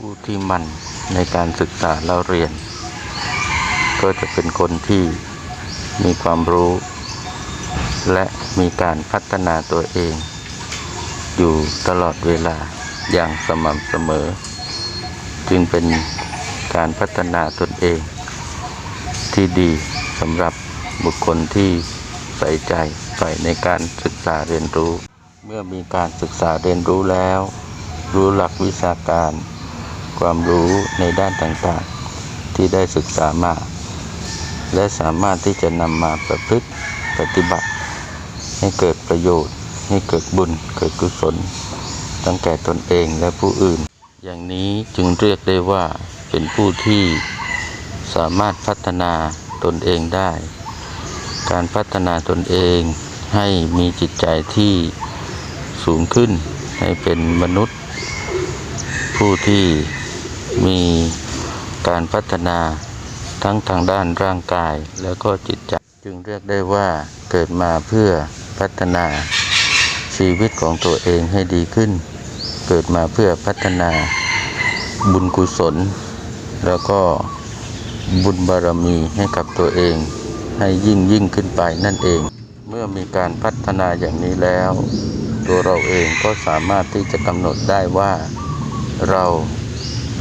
ผู้ที่มั่นในการศึกษาเราเรียน ก็จะเป็นคนที่มีความรู้ และมีการพัฒนาตัวเอง อยู่ตลอดเวลาอย่างสม่ำเสมอ จึงเป็นการพัฒนาตนเอง ที่ดีสำหรับบุคคลที่ใส่ใจใฝ่ในการศึกษาเรียนรู้ เมื่อมีการศึกษาเรียนรู้แล้ว รู้หลักวิชาการ ความรู้ในด้านต่างๆ ที่ได้ศึกษามา และสามารถที่จะนำมาประพฤติปฏิบัติ ให้เกิดประโยชน์ ให้เกิดบุญ เกิดกุศล ตั้งแก่ตนเองและผู้อื่น อย่างนี้จึงเรียกได้ว่าเป็นผู้ที่สามารถพัฒนาตนเองได้ การพัฒนาตนเองให้มีจิตใจที่สูงขึ้นให้เป็นมนุษย์ ผู้ที่ มีการพัฒนาทั้งทางด้านร่างกายแล้วก็จิตใจจึงเรียกได้ว่าเกิดมาเพื่อพัฒนาชีวิตของตัวเองให้ดีขึ้น เกิดมาเพื่อพัฒนาบุญกุศล แล้วก็บุญบารมีให้กับตัวเองให้ยิ่งยิ่งขึ้นไปนั่นเอง เมื่อมีการพัฒนาอย่างนี้แล้ว ตัวเราเองก็สามารถที่จะกำหนดได้ว่าเรา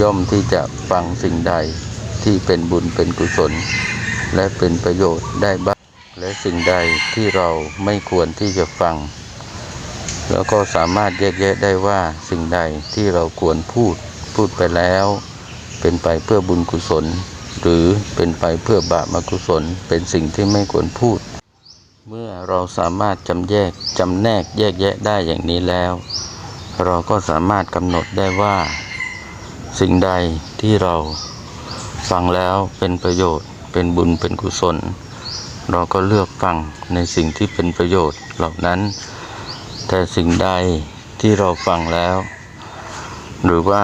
ย่อมที่จะฟังสิ่งใดที่เป็นบุญเป็นกุศล และเป็นประโยชน์ได้บ้างและสิ่งใดที่เราไม่ควรที่จะฟัง แล้วก็สามารถแยกแยะได้ว่าสิ่งใดที่เราควรพูดพูดไปแล้ว เป็นไปเพื่อบุญกุศล หรือเป็นไปเพื่อบาปอกุศล เป็นสิ่งที่ไม่ควรพูด เมื่อเราสามารถจำแยกจำแนกแยกแยะได้อย่างนี้แล้ว เราก็สามารถกำหนดได้ว่า สิ่งใดที่เราฟังแล้วเป็นประโยชน์ เป็นบุญเป็นกุศล เราก็เลือกฟังในสิ่งที่เป็นประโยชน์เหล่านั้น แต่สิ่งใดที่เราฟังแล้ว หรือว่า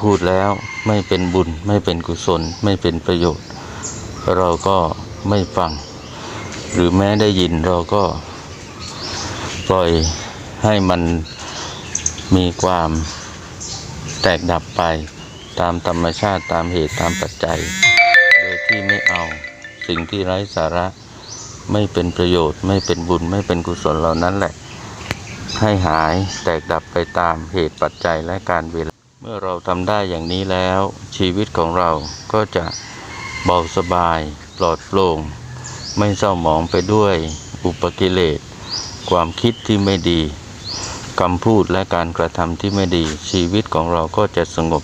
พูดแล้วไม่เป็นบุญไม่เป็นกุศลไม่เป็นประโยชน์ เราก็ไม่ฟัง หรือแม้ได้ยินเราก็ปล่อยให้มันมีความแตกดับไป ตามธรรมชาติตามเหตุตามปัจจัย โดยที่ไม่เอาสิ่งที่ไร้สาระไม่เป็นประโยชน์ ไม่เป็นบุญไม่เป็นกุศลเหล่านั้นแหละ ให้หายแตกดับไปตามเหตุปัจจัยและการเวลา เมื่อเราทำได้อย่างนี้แล้ว ชีวิตของเราก็จะเบาสบายปลอดโปร่งไม่เศร้าหมองไปด้วยอุปกิเลส ความคิดที่ไม่ดีคำพูดและการกระทำที่ไม่ดีชีวิตของเราก็จะสงบ